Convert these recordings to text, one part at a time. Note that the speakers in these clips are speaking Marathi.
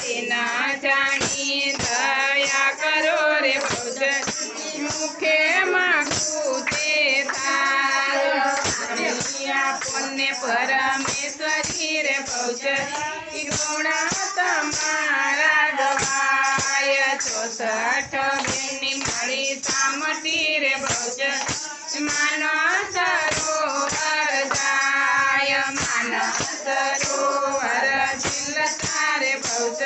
विना जानी दया करो रे भौज मुखे मागू ते तारिया पुण्य परमेश्वरी रे भौज गुणा तमारा गवाय। चौसठ बेनी माळी सामटी रे भौज मानस सरोवर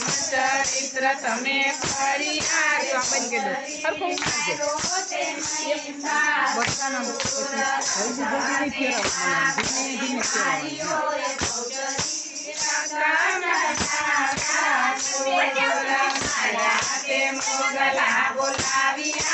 चरित्र तमे परिहार आपण केलं. हर कोण बसताना हळदी हळदीने खेळा धीमे धीमे खेळा मोगला बोलावी.